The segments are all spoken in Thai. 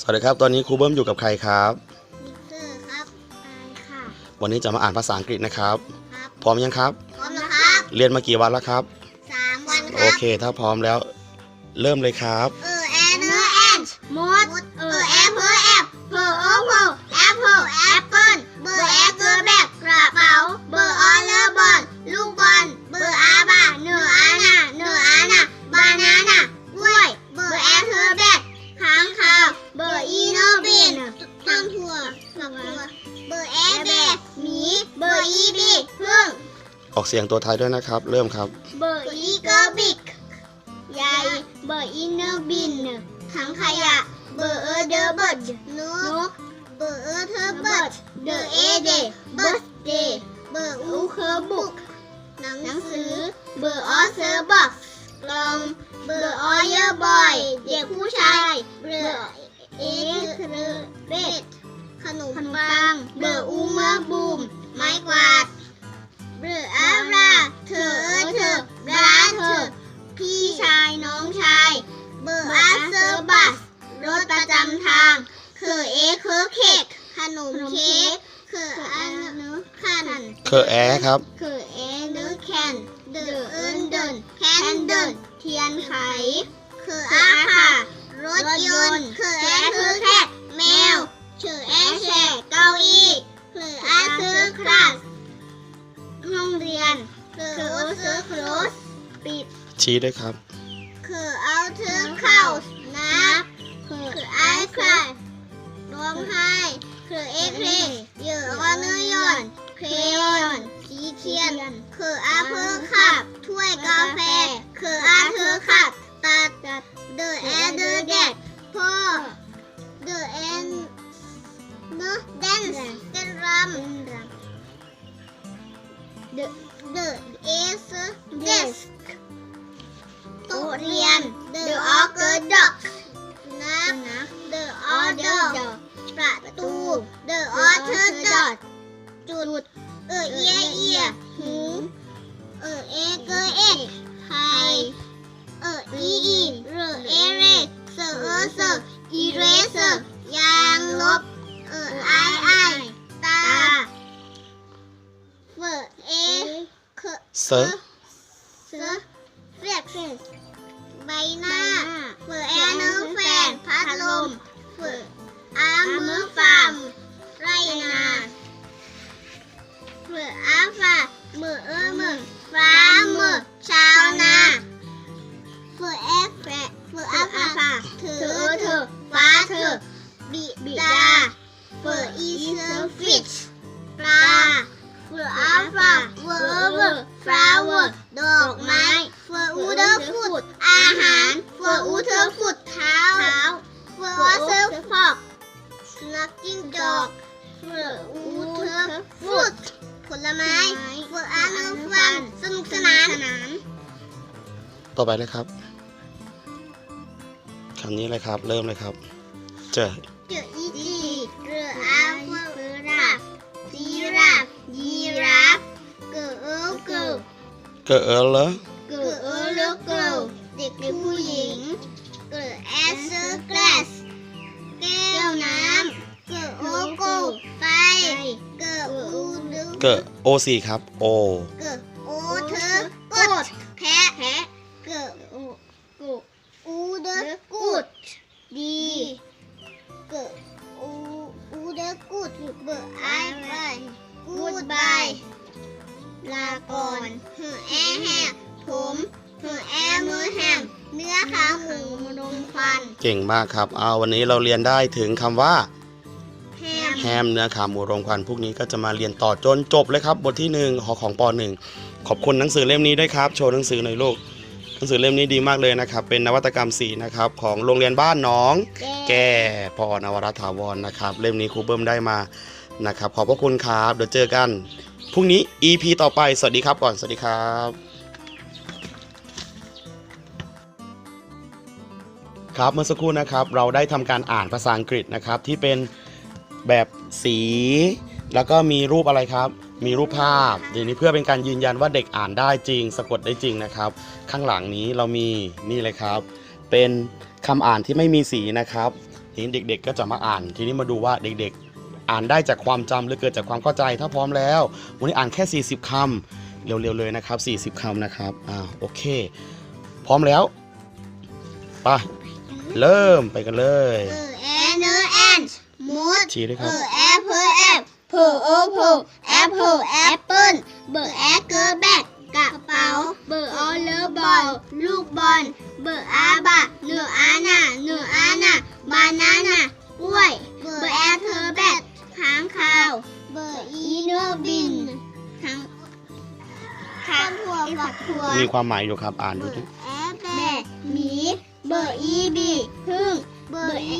สวัสดีครับ ตอนนี้ครูเบิ้มอยู่กับใครครับคือครับไปค่ะ วันนี้จะมาอ่านภาษาอังกฤษนะครับ ครับ พร้อมยังครับ พร้อมนะครับ เรียนมากี่วันแล้วครับ สามวันคโอรับ เค ถ้าพร้อมแล้ว เริ่มเลยครับ เอ ออกเสียงตัวไทยด้วยนะครับ เริ่มครับ เบอร์อีเกอร์บิกใหญ่เบอร์อีเนอร์บินถังขยะ เบอร์เออเดอร์เบิร์ดนกเบอร์เออเธอเบิร์ดเดอเอเดเบิร์ดเดย์เบอร์อูเคอร์บุกหนังสือ เบอร์ออเซอร์บ็อกกลอมเบอร์ออเยอร์บอยเด็กผู้ชาย เบอร์เอคือเบดขนมปัง เบอร์อูเมอร์บูม ไม้กวาด เบอร์อาราเธอเออเธอราเธอพี่ชายน้องชายเบอร์อาเซอร์บัสรถประจำทางคือเอคือเค้กขนมเค้กคืออันนึขันเคอแอร์ครับ คือเอนึแคนเดอเอินเดินแคนเดินเทียนไข คืออาค่ะรถยนต์คือแอ ชี้ด้วยครับ คือเอาเธอเข้านับคือไอคลายร้องไห้คือเอเพลเยอะว่าเนื้อยอนเครยอนสีเทียน คืออาเพื่อขับ ถ้วยกาแฟ คืออาเธอขับ ตัดเดอะแอนเดอร์แดดพ่อเดอะแอนเนอะแดนซ์เต้นรำ The the is desk ประตู The order dot จุด เออเอียเอียหูเออเอเกอเอกไข่เอออีอีเรอเอเรเซอเออเซออีเรเซอยางลบ เออไอไอตาเฟอเอเคเซอร์เสือเรียกใบหน้าเฟอแอร์เนอร์แฟนพัดลมเฟอ อามือฟาร์มไรนาเฟออาฟามือเออมือฟาร์มมือชาวนาเฟอแอฟแฟเฟออาฟาถือเธอฟ้ ร์ฟิชปลาเฟอร์อัลฟาเวอร์เวอร์ฟลาวเวอร์ดอกไม้เฟอร์อูเดอร์ฟุตอาหารเฟอร์อูเธอร์ฟุตเท้าเฟอร์เซอร์ฟอกสนักจิ้งจอกเฟอร์อูเธอร์ฟุตผลไม้เฟอร์อานุฟันสนุกสนานต่อไปเลยครับคำนี้เลยครับ เริ่มเลยครับ เจอเจออีจีเรืออาเฟอร์ราฟจีราฟยีราฟเกิร์ลเกิร์ลเกอเออเลอเกิดเอ เกอโอซีครับ โอ เกิดโอเธอกดแพะแพะเกิดอูกูอูเดอกูดดีเกิดอูอูเดอกูดเบิร์ไอไปกูดบายลาก่อนหือแอแหกผมหือแอมือแหมเนื้อขาหมูรมควัน เก่งมากครับ เอาวันนี้เราเรียนได้ถึงคำว่าแฮมแฮมเนื้อขาหมูรมควันพวกนี้ก็จะมาเรียนต่อจนจบเลยครับบทที่หนึ่งหอของปหนึ่งขอบคุณหนังสือเล่มนี้ด้วยครับ โชว์หนังสือหน่อยลูกหนังสือเล่มนี้ดีมากเลยนะครับ เป็นนวัตกรรมสีนะครับของโรงเรียนบ้านหน้อง แก้พอนวรัตน์ถาวรนะครับ เล่มนี้ครูเบิ้มได้มานะครับ ขอบพระคุณครับเดี๋ยวเจอกันพรุ่งนี้ EP ต่อไปสวัสดีครับก่อนสวัสดีครับครับเมื่อสักครู่นะครับเราได้ทำการอ่านภาษาอังกฤษนะครับที่เป็น แบบสี แล้วก็มีรูปอะไรครับ มีรูปภาพทีนี้เพื่อเป็นการยืนยันว่าเด็กอ่านได้จริง สะกดได้จริงนะครับ ข้างหลังนี้เรามีนี่เลยครับ เป็นคำอ่านที่ไม่มีสีนะครับทีนี้เด็ก ๆ ก็จะมาอ่าน ทีนี้มาดูว่าเด็กๆ อ่านได้จากความจำหรือเกิดจากความเข้าใจ ถ้าพร้อมแล้ว วันนี้อ่านแค่ 40คำเร็วๆเลยนะครับ 40คำนะครับอ่าโอเค พร้อมแล้วไปเริ่มไปกันเลย มูดชี้ด้วยคเอรับอแอปเปิลแอปเพิลโอโพแอปเปิลแอปเปิลเบอร์แอเกอร์แบกกระเป๋า เบอร์ออเลอร์บอลลูกบอล เบอร์อาบะเนืออาน่าเนืออาน่าบานาน่ากล้วย เบอร์แอเธอร์แบกค้างคาว เบอร์อีเนอร์บินค้างค้างถั่วฝักถั่วมีความหมายอยู่ครับ อ่านดูดิแอปแบะหมี เบอร์อีบีพึ่ง เบอร์อี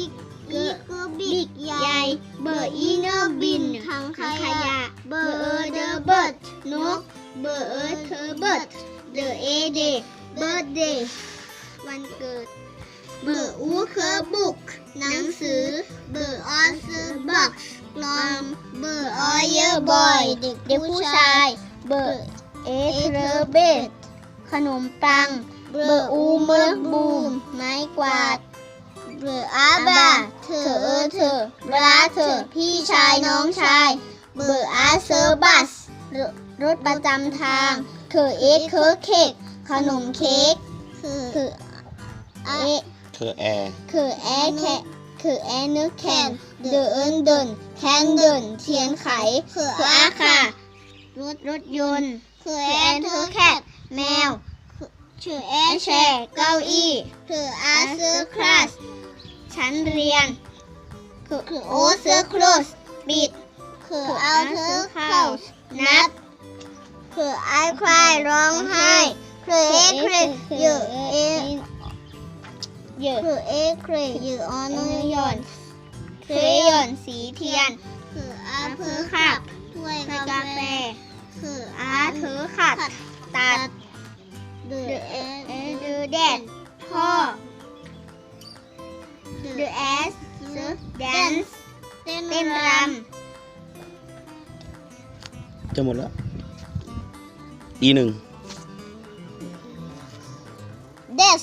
อีก็บิกใหญ่ เบอร์อีเนอร์บินทังขยะ เบอร์เออเดอเบิร์ดนก เบอร์เออเธอเบิร์ดเดอเอเดเบิร์ดเดย์วันเกิด เบอร์อูเคอร์บุก หนังสือ เบอร์ออซื้อบ็อกซ์กลอม เบอร์ออเยอร์บอย เด็กผู้ชาย เบอร์เอเทอร์เบดขนมปัง เบอร์อูเมอร์บูม ไม้กวาด เบอร์อาบาเธอเออเธอเวลาเธอพี่ชายน้องชายเบอร์อาเซอร์บัสรถประจำทางเธอเอ็กเคอร์เค้กขนมเค้กคือเอคือแอร์คือแอร์แคคือแอร์นึกแคนเดินเดินแคนเดินเทียนไขคืออาค่ะรถรถยนต์ คือแอนเธอแคทแมวชื่อแอร์แชร์เก้าอี้คืออาเซอร์คลาส ชั้นเรียนคือคือโอเซอร์คลสปิดคือเอาเธอเข้านับ คือไอคลายร้องไห้คือเอ็กเครเยอะเอเยอะคือเอ็กเครเยอะออนยอนเครยอนสีเทียน คืออาเธอขับถ้วยกาแฟคืออาเธอขัดตัด The the dad พ่อ The ass dance เต้นรจะหมดแล้ว อีหนึ่งำ Des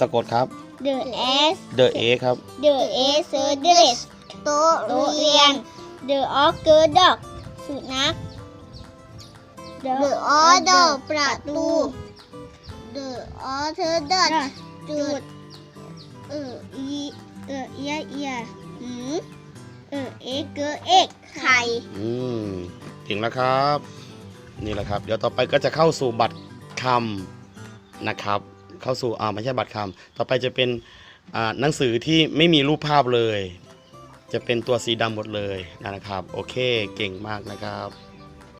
สะกดครับ The ass The A ครับ The ass dress โต๊ะเรียน The ogre dog สุนัข The order ประตู The author dot จุด เอออี เออเอียเอียหืมเออเอ็กเกอเอ็กไข่อืมถึงแล้วครับ นี่แหละครับ เดี๋ยวต่อไปก็จะเข้าสู่บัตรคำนะครับ เข้าสู่อ่าไม่ใช่บัตรคำต่อไปจะเป็นอ่าหนังสือที่ไม่มีรูปภาพเลย จะเป็นตัวสีดำหมดเลยนะครับ โอเคเก่งมากนะครับ